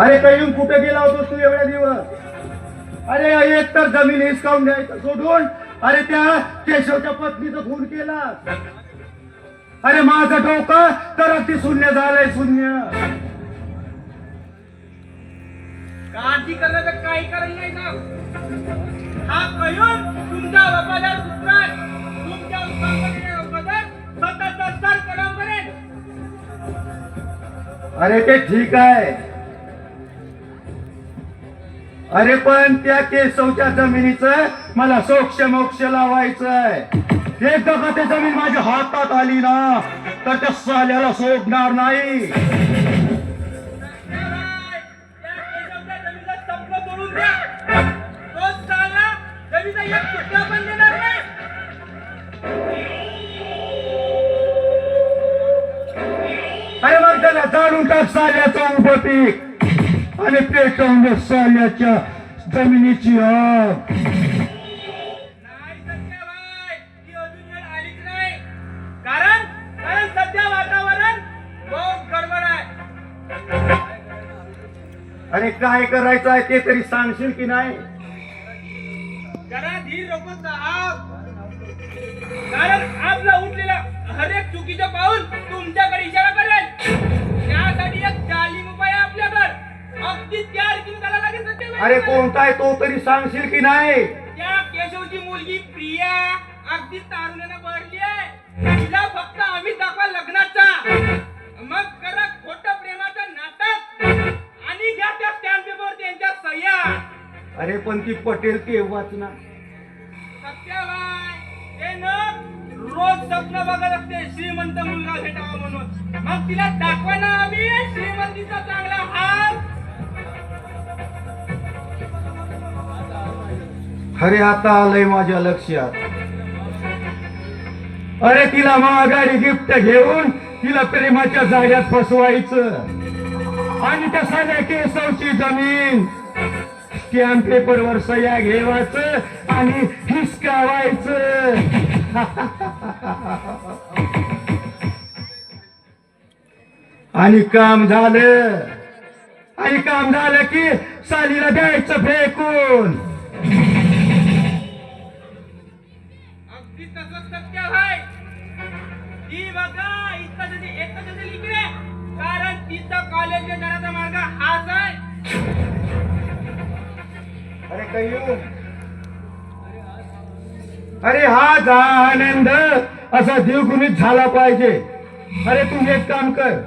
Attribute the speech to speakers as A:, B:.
A: अरे काही कुठे गेला होतो तू एवढ्या दिवस? अरे एक तर जमीन हिसकावून द्यायचं सोडून. अरे त्या केशवच्या पत्नीचा खून केला. अरे माझं डोकं तर अगदी शून्य झालंय शून्य.
B: काळजी करण्याचं काही कारण नाही साहेब हा कळून तुमचा वफादार पुत्र आहे. तुमच्या कंपनीने वफादार सतत सर कलम करेन
A: अरे ते ठीक आहे. अरे पण त्या केशवच्या जमिनीचं मला सोक्ष मोक्ष लावायचंय. एकदा का ते जमीन माझ्या हातात आली ना तर त्या साल्याला सोडणार नाही.
B: नाही
A: अरे मग त्याला जाणून टाक साल्याचं उभं पीक. आणि पेटवून साल्याच्या जमिनीची आग.
B: नाही सत्याबाई ती अजून वेळ आलीच नाही. कारण कारण सध्या वातावरण बहुत गडबड आहे.
A: अरे काय करायचं आहे ते तरी सांगशील की नाही?
B: जरा धीर रोखत आहात कारण आपला उठलेला हरेक चुकीचं पाऊल तुमच्याकडे इशारा
A: अरे कोणता आहे तो तरी सांगशील की नाही?
B: त्या केशवची मुलगी प्रिया अगदी तारुण्यानं भरली आहे. तिला फक्त आम्ही दाखवा लग्नाचा. मग करा खोटं प्रेमाचं नाटक. आणि घ्या त्या स्टॅम्प पेपर त्यांच्या सह्या.
A: अरे पण ती पटेल केव्हाच ना.
B: सत्याबाई हे न रोज स्वप्न बघत असते श्रीमंत मुलगा भेटावा म्हणून. मग तिला दाखवा ना आम्ही श्रीमंतीचा चांगला हात.
A: अरे आता आलंय माझ्या लक्षात. अरे तिला महागाडी गिफ्ट घेऊन तिला प्रेमाच्या जाग्यात फसवायचं. आणि त्या साध्या केसवची जमीन. स्टॅम्प पेपरवर सह्या घेवायचं आणि हिसकावायचं. आणि काम झालं. आणि काम झालं की सालीला द्यायचं फेकून.
B: अगदी ती बघा इकडे कारण तिचा कॉलेज जाण्याचा मार्ग हाच आहे.
A: अरे कयू अरे हा जा आनंद असा देवगुणित झाला पाहिजे. अरे तू एक काम कर.